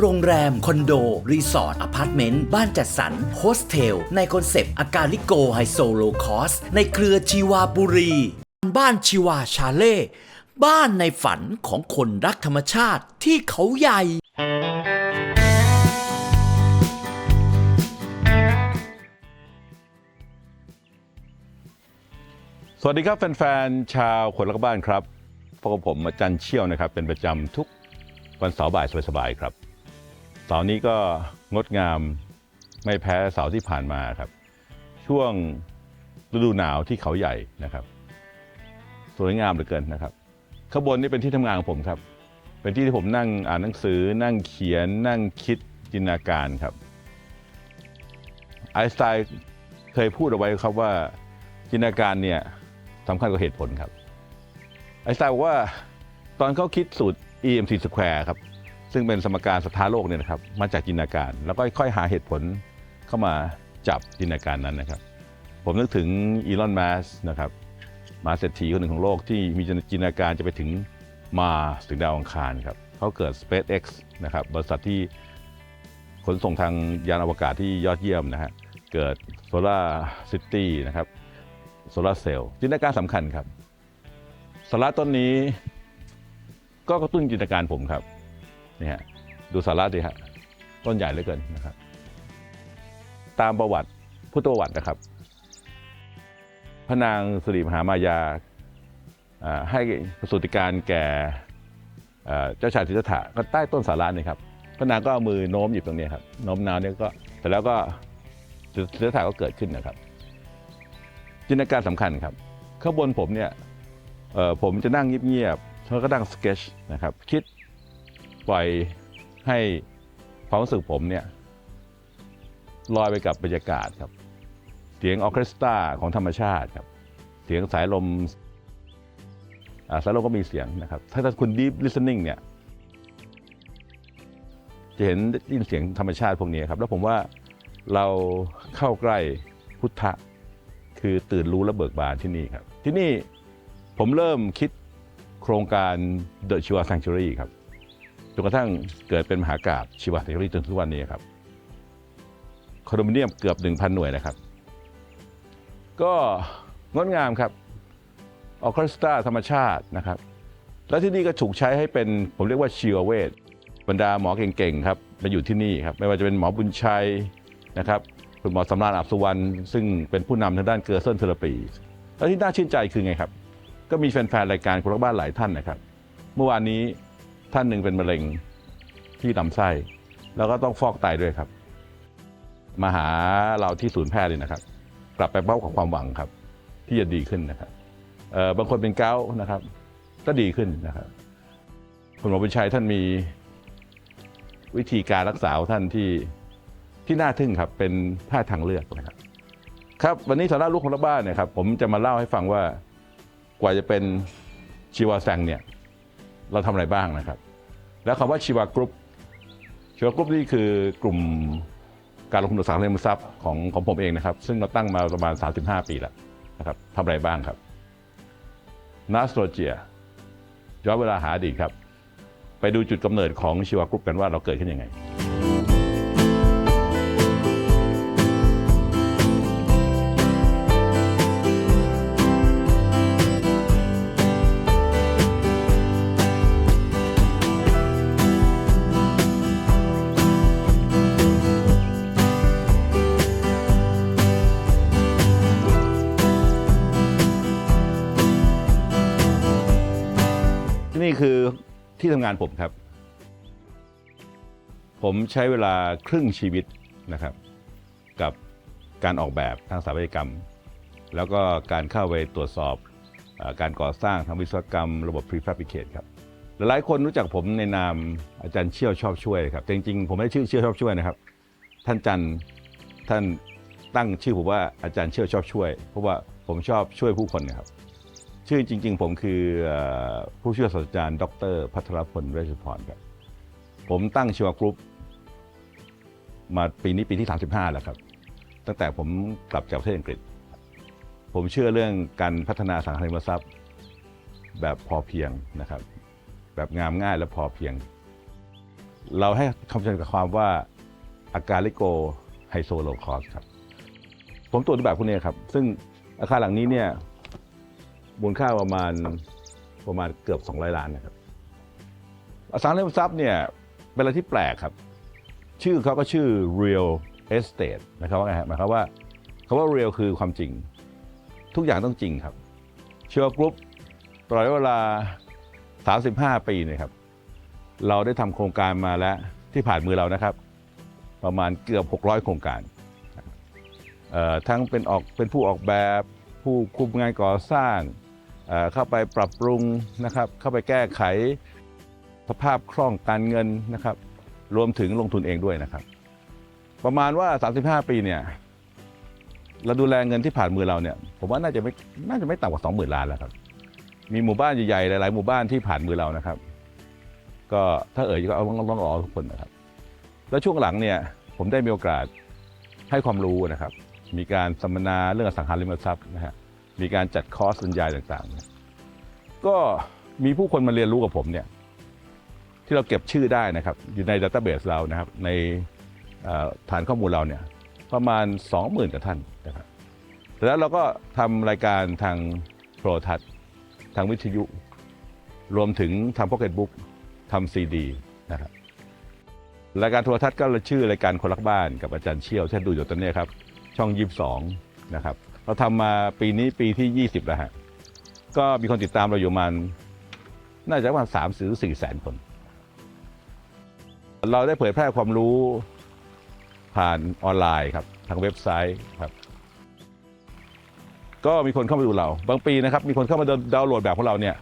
โรงแรม คอนโด รีสอร์ทอพาร์ตเมนต์ บ้านจัดสรรโฮสเทล ในคอนเซปต์ อากาลิโกไฮโซโลคอส ในเครือชีวาบุรี บ้านชีวาชาเล่ บ้านในฝันของคนรักธรรมชาติที่เขาใหญ่สวัสดีครับ แฟนๆ ชาวคนรักบ้านครับพบกับผมอาจารย์เชี่ยวนะครับ เป็นประจำทุกวันเสาร์บ่ายสบายๆ ครับ เสานี้ก็งดงามไม่แพ้เสาที่ผ่านมาครับ ช่วงฤดูหนาวที่เขาใหญ่นะครับสวยงามเหลือเกินนะครับข้างบนนี่เป็นที่ทำงานของผมครับ เป็นที่ที่ผมนั่งอ่านหนังสือ นั่งเขียน นั่งคิดจินตนาการครับไอน์สไตน์เคยพูดเอาไว้ครับว่าจินตนาการเนี่ยสำคัญกว่าเหตุผลครับไอน์สไตน์บอกว่าตอนเขาคิดสูตร EMC square ครับ ซึ่งเป็นสมการสถานโลกเนี่ยนะครับมาจากจินตนาการ แล้วก็ค่อยหาเหตุผลเข้ามาจับจินตนาการนั้นนะครับ ผมนึกถึงอีลอนมัสนะครับมาเศรษฐีคนหนึ่งของโลกที่มีจินตนาการจะไปถึงมาถึงดาวอังคารครับเขาเกิด SpaceX นะครับบริษัทที่ขนส่งทางยานอวกาศที่ยอดเยี่ยมนะฮะเกิดโซลาร์ซิตี้นะครับโซลาร์เซลล์จินตนาการสำคัญครับสาระต้นนี้ก็กระตุ้นจินตนาการผมครับ นี่ฮะดูสาระดิฮะต้นใหญ่เหลือเกินนะครับ ตามประวัติพุทธประวัตินะครับ พระนางสิริมหามายาให้ประสูติการแก่เจ้าชายสิทธัตถะก็ใต้ต้นสาระนี่ครับพระนางก็เอามือโน้มหยิบตรงนี้ครับโน้มน้าวเนี่ยก็แต่แล้วก็สิทธัตถะก็เกิดขึ้นนะครับ จินตนาการสำคัญครับข้างบนผมเนี่ยผมจะนั่งเงียบๆแล้วก็นั่งสเกจนะครับคิด ปล่อยให้ความรู้สึกผมเนี่ยลอยไปกับบรรยากาศครับ เสียงออเคสตราของธรรมชาติครับ เสียงสายลมสายลมก็มีเสียงนะครับ ถ้าถ้าคุณ deep listening เนี่ย จะเห็นได้ยินเสียงธรรมชาติพวกนี้ครับ แล้วผมว่าเราเข้าใกล้พุทธะคือตื่นรู้และเบิกบานที่นี่ครับ ที่นี่ผมเริ่มคิดโครงการ The Shiva Sanctuary ครับ จนกระทั่งเกิดเป็นมหากาบชีวะ Sanctuary จนทุกวันนี้ครับคอนโดมิเนียมเกือบ 1,000 หน่วยนะครับ ก็งดงามครับออเคสตราธรรมชาตินะครับ แล้วที่นี่ก็ถูกใช้ให้เป็นผมเรียกว่าชีวเวชบรรดาหมอเก่งๆครับมาอยู่ที่นี่ครับไม่ว่าจะเป็นหมอบุญชัยนะครับคุณหมอสำราญอับสุวรรณซึ่งเป็นผู้นำทางด้านเกลือเส้นเทอราปีแล้วที่น่าชื่นใจคือไงครับ ก็มีแฟนๆรายการคนรักบ้านหลายท่านนะครับ เมื่อวานนี้ ท่านหนึ่งเป็นมะเร็งที่ลำไส้ แล้วก็ต้องฟอกไตด้วยครับ มาหาเราที่ศูนย์แพทย์เลยนะครับ กลับไปเป้าของความหวังครับ ที่จะดีขึ้นนะครับเออบางคนเป็นเกาต์นะครับ ก็ดีขึ้นนะครับคุณหมอบุญชัยท่านมีวิธีการรักษาท่านที่ที่น่าทึ่งครับ เป็นแพทย์ทางเลือกนะครับ ครับวันนี้สาระลูกของรักบ้านเนี่ยครับผมจะมาเล่าให้ฟังว่ากว่าจะเป็นชีวาแซงเนี่ย เราทำอะไรบ้างนะครับ แล้วคำว่าชีวากรุ๊ปชีวากรุ๊ปนี่คือกลุ่มการลงทุนอสังหาริมทรัพย์ของของผมเองนะครับ ซึ่งเราตั้งมาประมาณ 35 ปีแล้วนะครับทำอะไรบ้างครับนัสโตรเจียย้อนเวลาหาอดีตครับ ไปดูจุดกำเนิดของชีวากรุ๊ปกันว่าเราเกิดขึ้นยังไง ที่ทำงานผมครับ ผมใช้เวลาครึ่งชีวิตนะครับ กับการออกแบบทางสถาปัตยกรรม แล้วก็การเข้าไปตรวจสอบอการก่อสร้างทางวิศวกรรมระบบ prefabricate ครับหลายคนรู้จักผมในนามอาจารย์เชี่ยวชอบช่วยครับแต่จริงๆ ผมไม่ได้ชื่อเชี่ยวชอบช่วยนะครับ ท่านจันทร์ท่านตั้งชื่อผมว่าอาจารย์เชี่ยวชอบช่วย เพราะว่าผมชอบช่วยผู้คนนะครับ ชื่อจริง ๆ ผมคือผู้ช่วยศาสตราจารย์ ดร พัทรพลเวชพรครับ ผมตั้งชีวกรุ๊ป มาปีนี้ปีที่ 35 แล้วครับ ตั้งแต่ผมกลับจากประเทศอังกฤษ ผมเชื่อเรื่องการพัฒนาสังคมทรัพย์ แบบพอเพียงนะครับ แบบงามง่ายและพอเพียง เราให้คำจำกัดกับความว่าอาการลิโกไฮโซโลคอสครับ ผมตรวจแบบพวกนี้ครับ ซึ่งอาคารหลังนี้เนี่ย มูลค่าประมาณประมาณเกือบ 200 ล้านนะครับ อสังหาริมทรัพย์เนี่ยเป็นอะไรที่แปลกครับ ชื่อเขาก็ชื่อ real estate นะครับว่าไงฮะหมายความว่าคำว่า real คือความจริง ทุกอย่างต้องจริงครับ เชื่อกรุ๊ปตลอดเวลา 35 ปีเนี่ยครับ เราได้ทำโครงการมาแล้วที่ผ่านมือเรานะครับ ประมาณเกือบ 600 โครงการทั้งเป็นออกเป็นผู้ออกแบบผู้คุมงานก่อสร้าง เข้าไปปรับปรุงนะครับ เข้าไปแก้ไขสภาพคล่องการเงินนะครับ รวมถึงลงทุนเองด้วยนะครับ ประมาณว่า 35 ปีเนี่ยเราดูแลเงินที่ผ่านมือเราเนี่ยผมว่าน่าจะไม่น่าจะไม่ต่ำกว่า 20,000ล้านแล้วครับ มีหมู่บ้านใหญ่ๆหลายๆหมู่บ้านที่ผ่านมือเรานะครับ ก็ถ้าเอ่ยก็เอาต้องรอทุกคนนะครับ แล้วช่วงหลังเนี่ยผมได้มีโอกาสให้ความรู้นะครับ มีการสัมมนาเรื่องอสังหาริมทรัพย์นะฮะ มีการจัดคอร์สบรรยายต่างๆ ก็มีผู้คนมาเรียนรู้กับผมเนี่ยที่เราเก็บชื่อได้นะครับอยู่ในดัตเต้าเบสเรานะครับในฐานข้อมูลเราเนี่ยประมาณ 20,000กว่าท่านนะครับแล้วเราก็ทำรายการทางโทรทัศน์ทางวิทยุ รวมถึงทำพ็อกเก็ตบุ๊กทำซีดีนะครับรายการโทรทัศน์ก็ชื่อรายการคนรักบ้านกับอาจารย์เชี่ยวที่ท่านดูอยู่ตอนนี้ครับ ช่อง 22 นะครับ เราทำมาปีนี้ปีที่ 20 แล้วฮะ ก็มีคนติดตามเราอยู่ประมาณน่าจะประมาณ3หรือ4แสนคน เราได้เผยแพร่ความรู้ผ่านออนไลน์ครับ ทางเว็บไซต์ครับ ก็มีคนเข้ามาดูเรา บางปีนะครับ มีคนเข้ามาดาวน์โหลดแบบของเราเนี่ย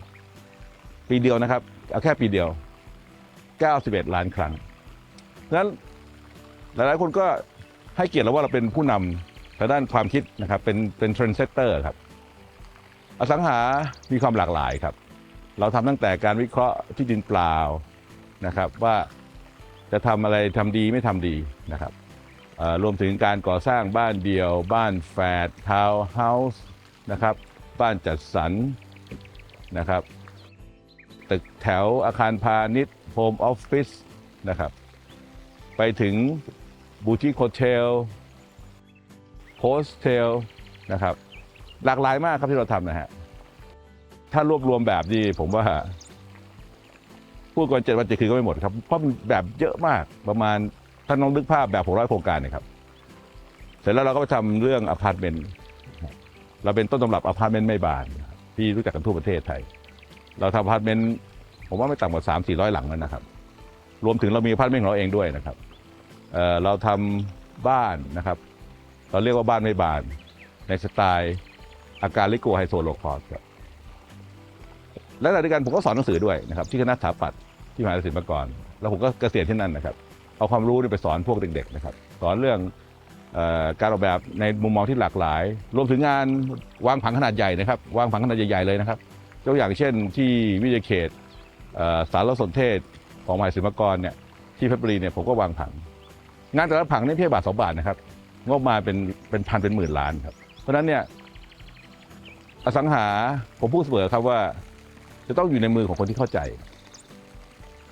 ปีเดียวนะครับ เอาแค่ปีเดียว 91 ล้านครั้งดังนั้นหลายๆคนก็ให้เกียรติเราว่าเราเป็นผู้นำางด้านความคิดนะครับเป็นเป็นเทรนด์เซตเตอร์ครับ อสังหามีความหลากหลายครับ เราทำตั้งแต่การวิเคราะห์ที่ดินเปล่านะครับ ว่าจะทำอะไรทำดีไม่ทำดีนะครับรวมถึงการก่อสร้างบ้านเดียว บ้านแฝดทาวน์เฮาส์นะครับบ้านจัดสรรนะครับตึกแถวอาคารพาณิชย์โฮมออฟฟิศนะครับ ไปถึงบูติคโฮเทล โฮสเทลนะครับหลากหลายมากครับที่เราทำนะฮะถ้ารวบรวมแบบนี้ผมว่าพูดก่อนเจ็ดวันเจ็ดคืนก็ไม่หมดครับเพราะมันแบบเยอะมากประมาณท่านลองนึกภาพแบบหกร้อยโครงการเนะครับ เสร็จแล้วเราก็ไปทำเรื่องอพาร์ตเมนต์เราเป็นต้นตำรับอพาร์ตเมนต์ไม่บาน ที่รู้จักกันทั่วประเทศไทย เราทำอพาร์ตเมนต์ผมว่าไม่ต่ำกว่าสามสี่ร้อยหลังแล้วนะครับ รวมถึงเรามีอพาร์ตเมนต์ของเราเองด้วยนะครับเเราทำบ้านนะครับ เราเรียกว่าบ้านไม่บาน ในสไตล์อาการลิโกไฮโซโลคอสครับและขณะเดียวกันผมก็สอนหนังสือด้วยนะครับ ที่คณะสถาปัตย์ที่มหาวิทยาลัยศิลปากร แล้วผมก็เกษียณที่นั่นนะครับ เอาความรู้นี่ไปสอนพวกเด็กๆนะครับ สอนเรื่องอการออกแบบในมุมมองที่หลากหลาย รวมถึงงานวางผังขนาดใหญ่นะครับ วางผังขนาดใหญ่ๆเลยนะครับยกอย่างเช่นที่วิทยาเขตสารสนเทศของมหาวิทยาลัยศิลปากรเนี่ยที่เพชรบุรีเนี่ยผมก็วางผัง งานแต่ละผังนี่เพียบาทสองบาทนะครับ งบมาเป็นเป็นพันเป็นหมื่นล้านครับ เพราะฉะนั้นเนี่ยอสังหาผมพูดเสมอครับว่า จะต้องอยู่ในมือของคนที่เข้าใจ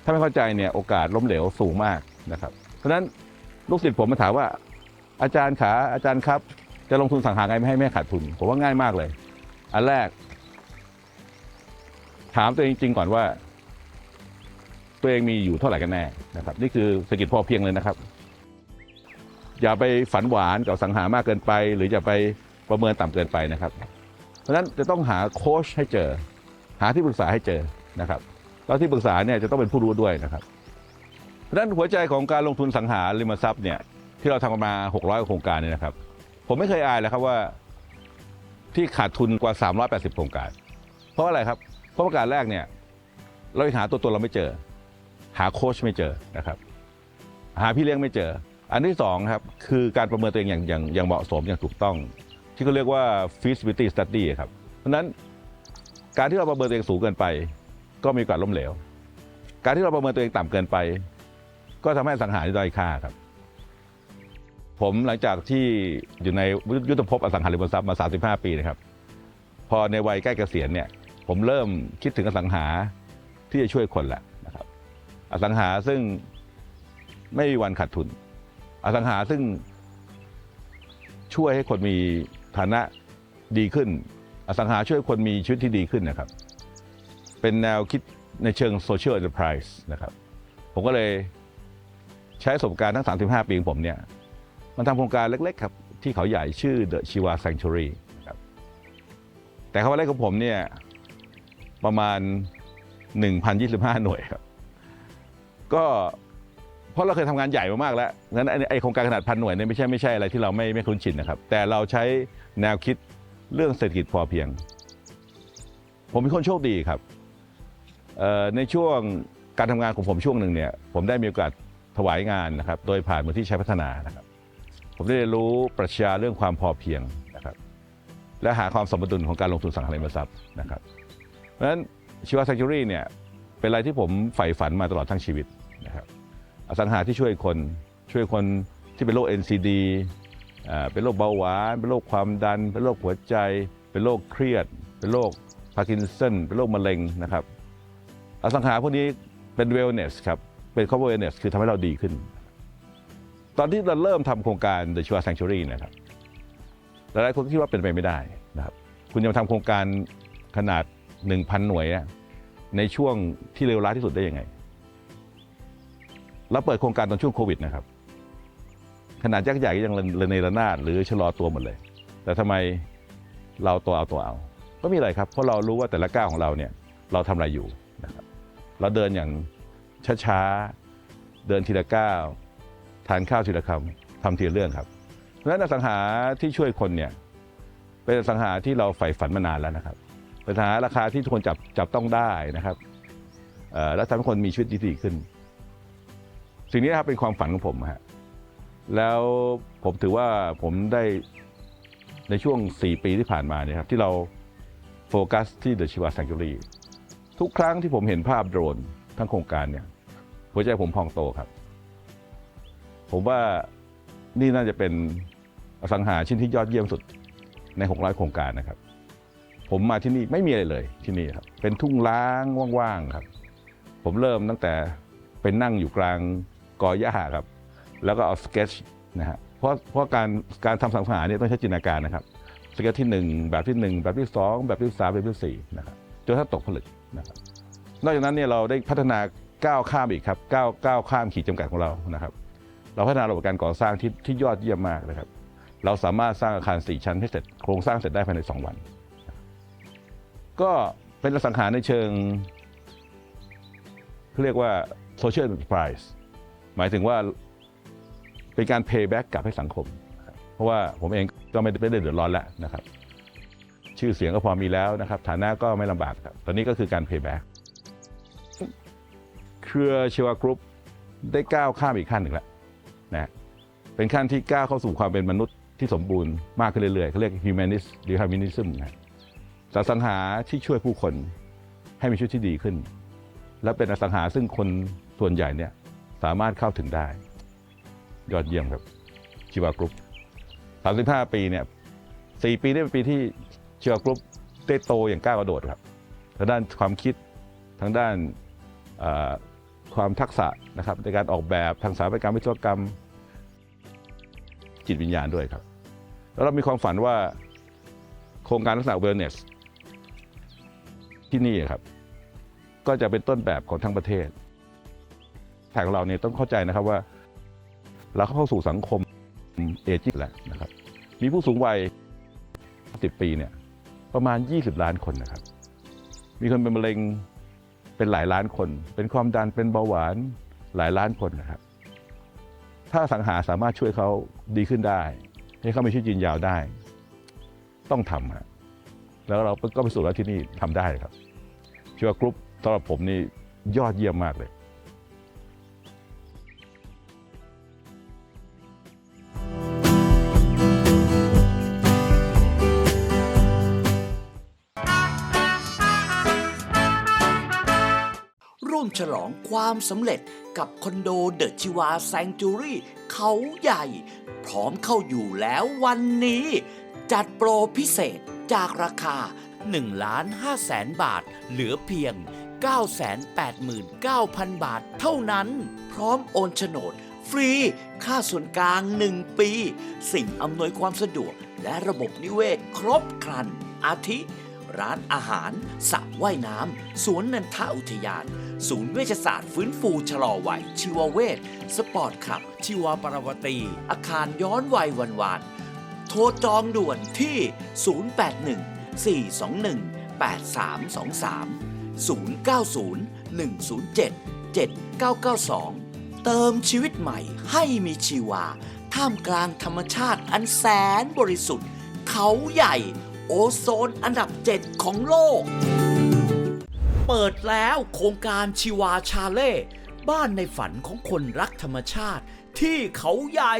ถ้าไม่เข้าใจเนี่ยโอกาสล้มเหลวสูงมากนะครับ เพราะฉะนั้นลูกศิษย์ผมมาถามว่า อาจารย์ขาอาจารย์ครับ จะลงทุนสังหาไงไม่ให้แม่ขาดทุน ผมว่าง่ายมากเลย อันแรก ถามตัวเองจริงๆก่อนว่า ตัวเองมีอยู่เท่าไหร่กันแน่นะครับ นี่คือเศรษฐกิจพอเพียงเลยนะครับ อย่าไปฝันหวานกับสังหามากเกินไป หรืออย่าไปประเมินต่ำเกินไปนะครับ เพราะฉะนั้นจะต้องหาโค้ชให้เจอ หาที่ปรึกษาให้เจอนะครับแล้วที่ปรึกษาเนี่ยจะต้องเป็นผู้รู้ด้วยนะครับเพราะฉะนั้นหัวใจของการลงทุนสังหาริมทรัพย์เนี่ยที่เราทำกันมา 600 โครงการเนี่ยนะครับ ผมไม่เคยอายเลยครับว่าที่ขาดทุนกว่า 380 โครงการ เพราะอะไรครับ เพราะประการแรกเนี่ยเราหาตัวตนเราไม่เจอ หาโค้ชไม่เจอนะครับ หาพี่เลี้ยงไม่เจอ อันที่สองครับคือการประเมินตัวเองอย่างอย่างอย่างเหมาะสมอย่างถูกต้อง ที่เขาเรียกว่า feasibility study ครับเพราะนั้นการที่เราประเมินตัวเองสูงเกินไป ก็มีโอกาสล้มเหลว การที่เราประเมินตัวเองต่ำเกินไป ก็ทำให้อสังหาที่ด้อยค่าครับ ผมหลังจากที่อยู่ในยุทธภพอสังหาริมทรัพย์มา 35 ปีนะครับ พอในวัยใกล้เกษียณเนี่ย ผมเริ่มคิดถึงอสังหาที่จะช่วยคนแหละนะครับ อสังหาซึ่งไม่มีวันขาดทุน อสังหาซึ่งช่วยให้คนมีฐานะดีขึ้น อสังหาช่วยคนมีชีวิตที่ดีขึ้นนะครับ เป็นแนวคิดในเชิง social enterprise นะครับ ผมก็เลยใช้ประสบการณ์ทั้ง 35 ปีของผมเนี่ยมันทำโครงการเล็ก ๆ ครับ ที่เขาใหญ่ชื่อ The Shiva Sanctuary นะครับแต่คำว่าเล็กของผมเนี่ยประมาณ 1,025 หน่วยครับ ก็ เพราะเราเคยทำงานใหญ่มามากแล้วงั้นไอ้ไอโครงการขนาดพันหน่วยเนี่ยไม่ใช่ไม่ใช่อะไรที่เราไม่ไม่คุ้นชินนะครับ แต่เราใช้แนวคิดเรื่องเศรษฐกิจพอเพียง ผมเป็นคนโชคดีครับเอ่อในช่วงการทำงานของผมช่วงหนึ่งเนี่ยผมได้มีโอกาสถวายงานนะครับ โดยผ่านมูลที่ใช้พัฒนานะครับ ผมได้เรียนรู้ปรัชญาเรื่องความพอเพียงนะครับ และหาความสมดุลของการลงทุนสังหาริมทรัพย์นะครับ เพราะฉะนั้นชีวา s ซ n จูรี่เนี่ยเป็นอะไรที่ผมใฝ่ฝันมาตลอดทั้งชีวิตนะครับ สังหาที่ช่วยคน ช่วยคนที่เป็นโรค NCD เป็นโรคเบาหวาน เป็นโรคความดัน เป็นโรคหัวใจ เป็นโรคเครียด เป็นโรคพาร์กินสันเป็นโรคมะเร็งนะครับ อสังหาพวกนี้เป็น wellness ครับ เป็น cover wellness คือทำให้เราดีขึ้น ตอนที่เราเริ่มทำโครงการ The Chua Sanctuary นะครับหลายๆคนคิดว่าเป็นไปไม่ได้นะครับ คุณจะมาทำโครงการขนาด 1,000 หน่วยในช่วงที่เลวร้ายที่สุดได้ยังไง เราเปิดโครงการตอนช่วงโควิดนะครับขนาดยักษ์ใหญ่ก็ยังระเนระนาดหรือชะลอตัวหมดเลย แต่ทำไมเราตัวเอาตัวเอา ก็มีอะไรครับ เพราะเรารู้ว่าแต่ละก้าวของเราเนี่ยเราทำอะไรอยู่นะครับเราเดินอย่างช้าๆเดินทีละก้าวทานข้าวทีละคำทำทีละเรื่องครับเพราะฉะนั้นอสังหาที่ช่วยคนเนี่ยเป็นอสังหาที่เราใฝ่ฝันมานานแล้วนะครับเป็นสังหาราคาที่ทุกคนจับจับต้องได้นะครับและทำให้คนมีชีวิตดีขึ้น สิ่งนี้นะครับเป็นความฝันของผมฮะแล้วผมถือว่าผมได้ในช่วง 4 ปีที่ผ่านมาเนี่ยครับที่เราโฟกัสที่ The Shiva Sanctuary ทุกครั้งที่ผมเห็นภาพโดรนทั้งโครงการเนี่ยหัวใจผมพองโตครับ ผมว่านี่น่าจะเป็นอสังหาชิ้นที่ยอดเยี่ยมสุดใน 600 โครงการนะครับ ผมมาที่นี่ไม่มีอะไรเลยที่นี่ครับเป็นทุ่งล้างว่างๆครับ ผมเริ่มตั้งแต่เป็นนั่งอยู่กลาง กอหญ้าครับ แล้วก็เอาสเก็ตชนะฮะเพราะเพราะการการทำสังหารเนี่ยต้องใช้จินตนาการนะครับสเก็ตที่ 1 แบบที่ 1 แบบที่ 2 แบบที่ 3 แบบที่4นะครับจนถ้าตกผลึกนะครับนอกจากนั้นเนี่ยเราได้พัฒนาก้าวข้ามอีกครับก้าวก้าวข้ามขีดจำกัดของเรานะครับ เราพัฒนาระบบการก่อสร้างที่ที่ยอดเยี่ยมมากนะครับ เราสามารถสร้างอาคาร 4 ชั้นให้เสร็จโครงสร้างเสร็จได้ภายใน 2 วัน ก็เป็นสังหารในเชิงเขาเรียกว่า social enterprise หมายถึงว่าเป็นการ pay back กลับให้สังคม เพราะว่าผมเองก็ไม่ได้ไม่ได้เดือดร้อนแล้วนะครับ ชื่อเสียงก็พอมีแล้วนะครับ ฐานะก็ไม่ลำบากครับ ตอนนี้ก็คือการ pay back เครือชีวากรุ๊ปได้ก้าวข้ามอีกขั้นหนึ่งแล้วนะเป็นขั้นที่ก้าวเข้าสู่ความเป็นมนุษย์ที่สมบูรณ์มากขึ้นเรื่อยๆเขาเรียก humanist หรือ humanism นะศาสนาที่ช่วยผู้คนให้มีชีวิตที่ดีขึ้น และเป็นอสังหาซึ่งคนส่วนใหญ่เนี่ย สามารถเข้าถึงได้ ยอดเยี่ยมครับชีวากรุ๊ป35 ปีเนี่ย4ปีนี่เป็นปีที่ชีวากรุ๊ปได้โตอย่างก้าวกระโดดครับทางด้านความคิดทางด้านความทักษะนะครับในการออกแบบทางสถาปัตยกรรมวิศวกรรม จิตวิญญาณด้วยครับ แล้วเรามีความฝันว่าโครงการลักษณะ wellness ที่นี่ครับ ก็จะเป็นต้นแบบของทั้งประเทศ ทางเราเนี่ยต้องเข้าใจนะครับว่า เราเข้าสู่สังคมเอจิงแล้วนะครับ มีผู้สูงวัย 10 ปีเนี่ยประมาณ 20 ล้านคนนะครับ มีคนเป็นมะเร็งเป็นหลายล้านคน เป็นความดันเป็นเบาหวานหลายล้านคนนะครับ ถ้าสังหาสามารถช่วยเขาดีขึ้นได้ ให้เขามีชีวิตยืนยาวได้ ต้องทำฮะแล้วเราก็ไปสู่แล้วที่นี่ทำได้ครับชีวากรุ๊ปสำหรับผมนี่ยอดเยี่ยมมากเลย ฉลองความสำเร็จกับคอนโดเดอะชิวาแซงจูรี่เขาใหญ่ พร้อมเข้าอยู่แล้ววันนี้ จัดโปรพิเศษจากราคา 1 ล้าน5แสนบาท เหลือเพียง 989,000 บาทเท่านั้น พร้อมโอนโฉนดฟรี ค่าส่วนกลาง 1 ปี สิ่งอำนวยความสะดวก และระบบนิเวศครบครัน อาทิ ร้านอาหารสระว่ายน้ำ สวนนันทอุทยาน ศูนย์เวชศาสตร์ฟื้นฟูชะลอวัย ชีวเวชสปอร์ตคลับ ชีวปรวตี อาคารย้อนวัยวันวานโทรจองด่วนที่ 081 421 8323 090 107 7992เติมชีวิตใหม่ให้มีชีวา ท่ามกลางธรรมชาติอันแสนบริสุทธิ์ เขาใหญ่ โอโซนอันดับ7ของโลก เปิดแล้วโครงการชีวาชาเล่บ้านในฝันของคนรักธรรมชาติ ที่เขาใหญ่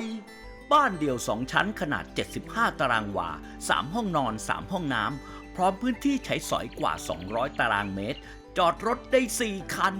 บ้านเดี่ยว2ชั้นขนาด 75 ตารางวา 3 ห้องนอน 3 ห้องน้ำ พร้อมพื้นที่ใช้สอยกว่า 200 ตารางเมตร จอดรถได้ 4 คัน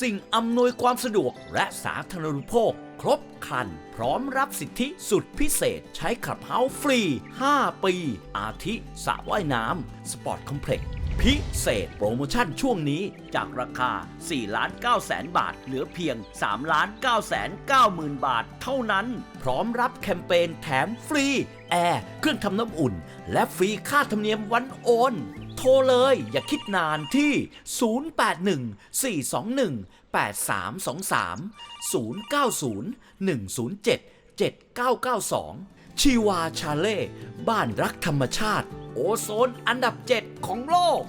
สิ่งอำนวยความสะดวกและสาธารณูปโภค ครบครัน พร้อมรับสิทธิสุดพิเศษ ใช้ขับเฮาฟรี 5 ปี อาทิสระว่ายน้ำสปอร์ตคอมเพล็กซ์พิเศษโปรโมชั่นช่วงนี้จากราคา 4 ล้าน9แสนบาท เหลือเพียง 3 ล้าน9แสน9หมื่นบาท เท่านั้น พร้อมรับแคมเปญแถมฟรี แอร์ เครื่องทำน้ำอุ่น และฟรีค่าธรรมเนียมวันโอน โทรเลย อย่าคิดนานที่ 081-421-8323 090-107-7992 ชีวาชาเล่ บ้านรักธรรมชาติ โอโซนอันดับ 7 ของโลก